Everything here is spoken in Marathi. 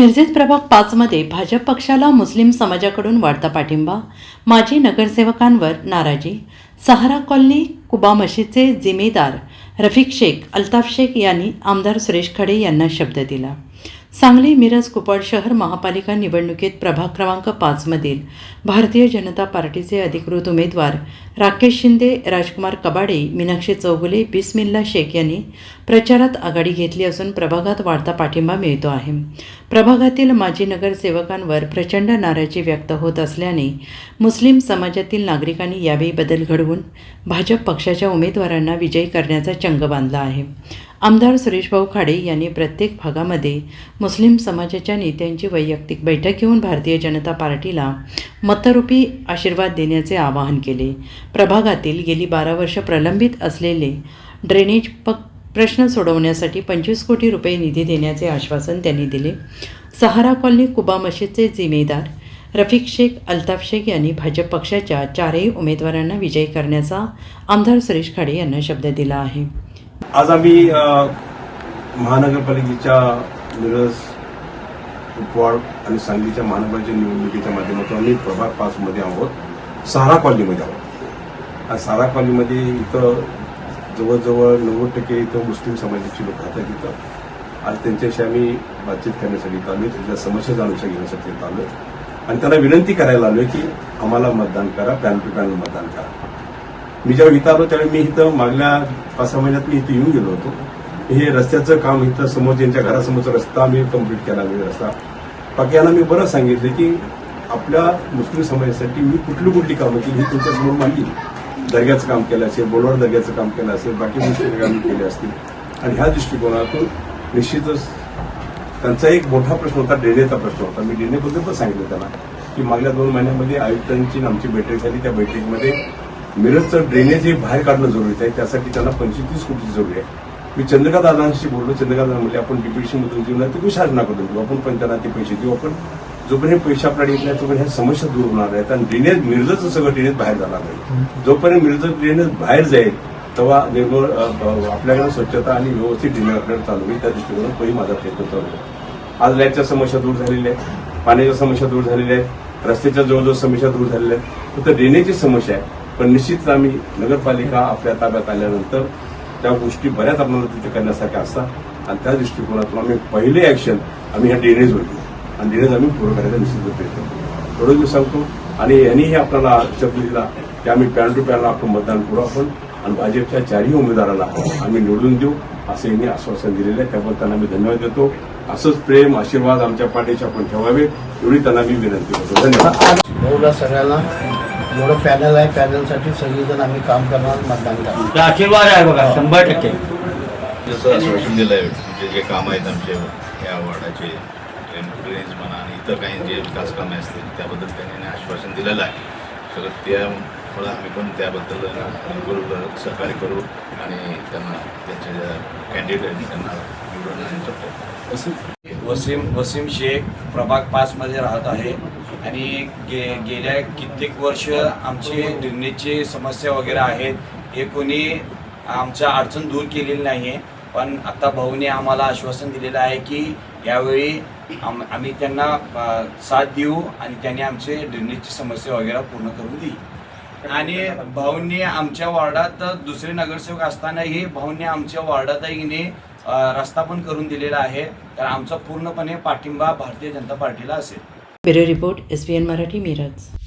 मिरजेत प्रभाग पाचमध्ये भाजप पक्षाला मुस्लिम समाजाकडून वाढता पाठिंबा. माजी नगरसेवकांवर नाराजी. सहारा कॉलनी कुबा मशीदचे जिमेदार रफिक शेख अल्ताफ शेख यांनी आमदार सुरेश खडे यांना शब्द दिला. सांगली मिरज कुपवाड शहर महापालिका निवडणुकीत प्रभाग क्रमांक पाचमधील भारतीय जनता पार्टीचे अधिकृत उमेदवार राकेश शिंदे राजकुमार कबाडे मीनाक्षी चौगुले बिस्मिल्ला शेख यांनी प्रचारात आघाडी घेतली असून प्रभागात वाढता पाठिंबा मिळतो आहे. प्रभागातील माजी नगरसेवकांवर प्रचंड नाराजी व्यक्त होत असल्याने मुस्लिम समाजातील नागरिकांनी यावेळी बदल घडवून भाजप पक्षाच्या उमेदवारांना विजयी करण्याचा चंग बांधला आहे. आमदार सुरेशभाऊ खाडे यांनी प्रत्येक भागामध्ये मुस्लिम समाजाच्या नेत्यांची वैयक्तिक बैठक घेऊन भारतीय जनता पार्टीला मतरूपी आशीर्वाद देण्याचे आवाहन केले. प्रभागातील गेली बारा वर्ष प्रलंबित असलेले ड्रेनेज प प्रश्न सोडवण्यासाठी पंचवीस कोटी रुपये निधी देण्याचे आश्वासन त्यांनी दिले. सहारा कॉलनी कुबा मशीदचे जिम्मेदार रफिक शेख अल्ताफ शेख यांनी भाजप पक्षाच्या चारही उमेदवारांना विजयी करण्याचा आमदार सुरेश खाडे यांना शब्द दिला आहे. आज आम्ही महानगरपालिकेच्या मिरज कुपवाड आणि सांगलीच्या महानगरपालिकेच्या निवडणुकीच्या माध्यमातून आम्ही प्रभाग पाचमध्ये आहोत. सहारा कॉलनीमध्ये आहोत. आणि सहारा कॉलनीमध्ये इथं जवळजवळ नव्वद टक्के इथं मुस्लिम समाजाची लोक राहतात इथं. आज त्यांच्याशी आम्ही बातचीत करण्यासाठी आलो आलोय त्यांच्या समस्या जाणून घेण्यासाठी आलो आणि त्यांना विनंती करायला आलोय की आम्हाला मतदान करा पॅन टू पॅनल मतदान करा. मी जेव्हा इथं आलो त्यावेळी मी इथं मागल्या पाच सहा महिन्यात मी इथं येऊन गेलो होतो. हे रस्त्याचं काम इथं समोर त्यांच्या घरासमोरचा रस्ता आम्ही कंप्लीट केला मी रस्ता. बाकी यांना मी बरं सांगितलं की आपल्या मुस्लिम समाजासाठी मी कुठली कुठली कामं केली ही तुमच्यासमोर मांडली. दर्ग्याचं काम केलं असेल बोलवाड दर्ग्याचं काम केलं असेल बाकी मुस्लिम कामं केले असतील. आणि ह्या दृष्टिकोनातून निश्चितच त्यांचा एक मोठा प्रश्न होता डेनेचा प्रश्न होता. मी डेनेबद्दल पण सांगितलं त्यांना की मागल्या दोन महिन्यामध्ये आयुक्तांची आमची बैठक झाली. त्या बैठकीमध्ये मिरजचं ड्रेनेज हे बाहेर काढणं जरुरीचं आहे. त्यासाठी त्यांना पंचवीस कोटीची जरुरी आहे. मी चंद्रकांत दादांशी बोललो. चंद्रकांत दादा आपण डिप्युटेशनमधून देऊ नाही तर विचारणा करून देऊ आपण पण त्यांना ते पैसे देऊ. आपण जोपर्यंत पैसे आपल्याकडे येत नाही तोपर्यंत ह्या समस्या दूर होणार आहेत आणि ड्रेनेज मिरजचं सगळं ड्रेनेज बाहेर जाणार नाही जोपर्यंत मिरजचं ड्रेनेज बाहेर जाईल तेव्हा निर्मळ आपल्याकडे स्वच्छता आणि व्यवस्थित ड्रेनेज आपल्याकडे चालू होईल. त्या दृष्टीकडून पहिली माझा प्रयत्न चालू आहे. आज लाईटच्या समस्या दूर झालेल्या आहेत. पाण्याच्या समस्या दूर झालेल्या आहेत. रस्त्याच्या जवळजवळ समस्या दूर झालेल्या आहेत. फक्त ड्रेनेजची समस्या आहे. पण निश्चितच आम्ही नगरपालिका आपल्या ताब्यात आल्यानंतर त्या गोष्टी बऱ्याच आपल्याला तिथे करण्यासारख्या असतात. आणि त्या दृष्टिकोनातून आम्ही पहिले ऍक्शन आम्ही ह्या ड्रेनेज होतो आणि ड्रेनेज आम्ही पूर्ण करायचा निश्चित प्रयत्न करू. थोडं मी सांगतो. आणि यांनीही आपल्याला शब्द दिला की आम्ही पॅन टू पॅनला आपण मतदान करू आपण. आणि भाजपच्या चारही उमेदवाराला आम्ही निवडून देऊ असं यांनी आश्वासन दिलेलं आहे. त्याबद्दल त्यांना मी धन्यवाद देतो. असंच प्रेम आशीर्वाद आमच्या पाठीशी आपण ठेवावे एवढी त्यांना मी विनंती करतो. धन्यवाद. भाऊला सगळ्यांना जेवढं पॅनल आहे पॅनलसाठी सगळेजण आम्ही काम करणार मतदान करणार. आशीर्वाद आहे बघा शंभर टक्के. जसं आश्वासन दिलं आहे म्हणजे जे कामं आहेत आमचे या वॉर्डाचे ड्रेनेज म्हणा आणि इतर काही जे विकास कामे असतील त्याबद्दल त्यांनी आश्वासन दिलेलं आहे. सगळं त्यामुळं आम्ही पण त्याबद्दल बिलकुल सहकार्य करू आणि त्यांना त्यांचे कॅन्डिडेट त्यांना निवडून प्रयत्न करू. वसीम वसीम शेख प्रभाग पाचमध्ये राहत आहे. आणि गे गेल्या कित्येक वर्ष आमची ड्रेनेजची समस्या वगैरे आहेत. हे कोणी आमच्या अडचण दूर केलेली नाही आहे पण आता भाऊने आम्हाला आश्वासन दिलेलं आहे की यावेळी आम आम्ही त्यांना साथ देऊ आणि त्यांनी आमचे ड्रेनेजची समस्या वगैरे पूर्ण करून देईल. आणि भाऊंनी आमच्या वार्डात दुसरे नगरसेवक असतानाही भाऊंनी आमच्या वार्डातही रस्ता पण करून दिलेला आहे. तर आमचा पूर्णपणे पाठिंबा भारतीय जनता पार्टीला असेल. Bureau report S B N Marathi Miraj.